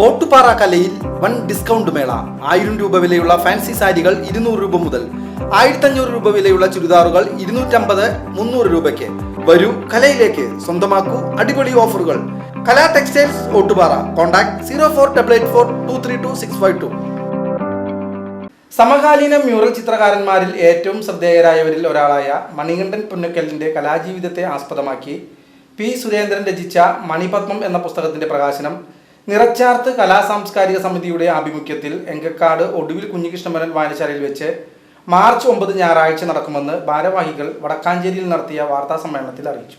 ഓട്ടുപാറ കലയിൽ one discount മേള. ആയിരം രൂപ വിലയുള്ള ഫാൻസി സാരികൾ ഇരുന്നൂറ് രൂപ മുതൽ ആയിരത്തഞ്ഞൂറ് രൂപ വിലയുള്ള ചുരിദാറുകൾ ഇരുന്നൂറ്റമ്പത് മുന്നൂറ് രൂപയ്ക്ക്. വരൂ കലയിലേക്ക്. സ്വന്തമാക്കൂ അടിപൊളി ഓഫറുകൾ. Kala textiles Ottupara. Contact zero four double eight four two three two six five two. സമകാലീന മ്യൂറൽ ചിത്രകാരന്മാരിൽ ഏറ്റവും ശ്രദ്ധേയരായവരിൽ ഒരാളായ മണികണ്ഠൻ പുന്നക്കലിന്റെ കലാജീവിതത്തെ ആസ്പദമാക്കി പി സുരേന്ദ്രൻ രചിച്ച മണിപത്മം എന്ന പുസ്തകത്തിന്റെ പ്രകാശനം നിറച്ചാർത്ത് കലാസാംസ്കാരിക സമിതിയുടെ ആഭിമുഖ്യത്തിൽ എങ്കക്കാട് ഒടുവിൽ കുഞ്ഞികൃഷ്ണമരൻ വായനശാലയിൽ വെച്ച് മാർച്ച് ഒമ്പത് ഞായറാഴ്ച നടക്കുമെന്ന് ഭാരവാഹികൾ വടക്കാഞ്ചേരിയിൽ നടത്തിയ വാർത്താ സമ്മേളനത്തിൽ അറിയിച്ചു.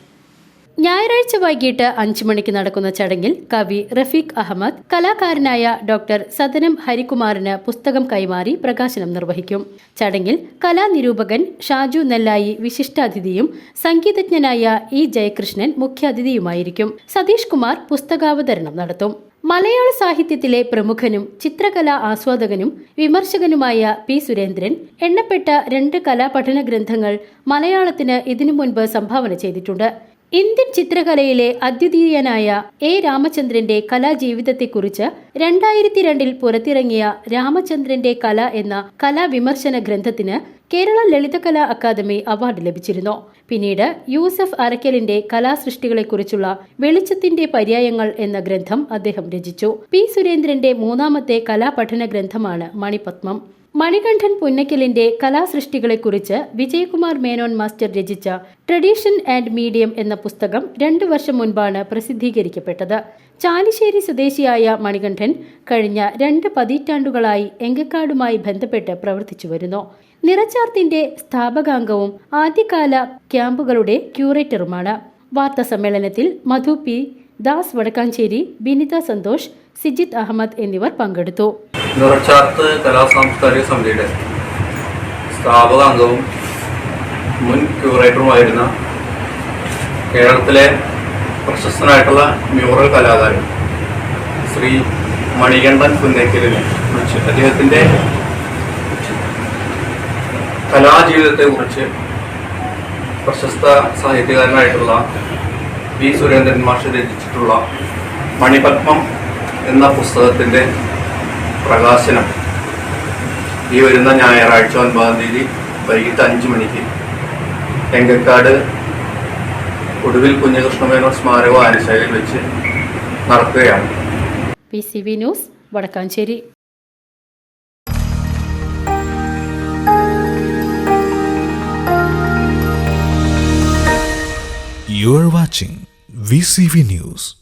ഞായറാഴ്ച വൈകിട്ട് അഞ്ചു മണിക്ക് നടക്കുന്ന ചടങ്ങിൽ കവി റഫീഖ് അഹമ്മദ് കലാകാരനായ ഡോക്ടർ സദനം ഹരികുമാറിന് പുസ്തകം കൈമാറി പ്രകാശനം നിർവഹിക്കും. ചടങ്ങിൽ കലാനിരൂപകൻ ഷാജു നെല്ലായി വിശിഷ്ടാതിഥിയും സംഗീതജ്ഞനായ ഇ ജയകൃഷ്ണൻ മുഖ്യാതിഥിയുമായിരിക്കും. സതീഷ് കുമാർ പുസ്തകാവതരണം നടത്തും. മലയാള സാഹിത്യത്തിലെ പ്രമുഖനും ചിത്രകലാ ആസ്വാദകനും വിമർശകനുമായ പി സുരേന്ദ്രൻ എണ്ണപ്പെട്ട രണ്ട് കലാപഠന ഗ്രന്ഥങ്ങൾ മലയാളത്തിന് ഇതിനു മുൻപ് സംഭാവന ചെയ്തിട്ടുണ്ട്. ഇന്ത്യൻ ചിത്രകലയിലെ അദ്വിതീയനായ എ രാമചന്ദ്രന്റെ കലാജീവിതത്തെക്കുറിച്ച് രണ്ടായിരത്തി രണ്ടിൽ പുറത്തിറങ്ങിയ രാമചന്ദ്രന്റെ കല എന്ന കലാവിമർശന ഗ്രന്ഥത്തിന് കേരള ലളിതകലാ അക്കാദമി അവാർഡ് ലഭിച്ചിരുന്നു. പിന്നീട് യൂസഫ് അരക്കലിന്റെ കലാസൃഷ്ടികളെക്കുറിച്ചുള്ള വെളിച്ചത്തിന്റെ പര്യായങ്ങൾ എന്ന ഗ്രന്ഥം അദ്ദേഹം രചിച്ചു. പി സുരേന്ദ്രന്റെ മൂന്നാമത്തെ കലാപഠന ഗ്രന്ഥമാണ് മണിപത്മം. മണികണ്ഠൻ പുന്നക്കലിന്റെ കലാസൃഷ്ടികളെക്കുറിച്ച് വിജയകുമാർ മേനോൻ മാസ്റ്റർ രചിച്ച ട്രഡീഷൻ ആൻഡ് മീഡിയം എന്ന പുസ്തകം രണ്ടു വർഷം മുൻപാണ് പ്രസിദ്ധീകരിക്കപ്പെട്ടത്. ചാലിശ്ശേരി സ്വദേശിയായ മണികണ്ഠൻ കഴിഞ്ഞ രണ്ട് പതിറ്റാണ്ടുകളായി എങ്കക്കാടുമായി ബന്ധപ്പെട്ട് പ്രവർത്തിച്ചു വരുന്നു. നിറച്ചാർത്തിന്റെ സ്ഥാപകാംഗവും ആദ്യകാല ക്യാമ്പുകളുടെ ക്യൂറേറ്ററുമാണ്. വാർത്താ സമ്മേളനത്തിൽ മധു പി ദാസ് വടക്കാഞ്ചേരി ബിനിത സന്തോഷ് സിജിത് അഹമ്മദ് എന്നിവർ പങ്കെടുത്തു. നിറച്ചാർത്ത് കലാ സാംസ്കാരിക സമിതിയുടെ സ്ഥാപക അംഗവും മുൻ ക്യൂറേറ്ററുമായിരുന്ന കേരളത്തിലെ പ്രശസ്തനായിട്ടുള്ള മ്യൂറൽ കലാകാരൻ ശ്രീ മണികണ്ഠൻ പുന്നേക്കലിനെ കുറിച്ച് അദ്ദേഹത്തിന്റെ കലാജീവിതത്തെക്കുറിച്ച് പ്രശസ്ത സാഹിത്യകാരനായിട്ടുള്ള പി സുരേന്ദ്രൻ മാഷ് രചിച്ചിട്ടുള്ള മണിപത്മം എന്ന പുസ്തകത്തിന്റെ പ്രകാശനം. ഈ വരുന്ന ഞായറാഴ്ച ഒൻപതാം തീയതി വൈകിട്ട് അഞ്ച് മണിക്ക് എങ്കക്കാട് ഒടുവിൽ കുഞ്ഞകൃഷ്ണമേനോൻ സ്മാരക ആനശാലയിൽ വെച്ച് നടക്കുകയാണ്. P C V news Vadakkanchery. You are watching VCV News.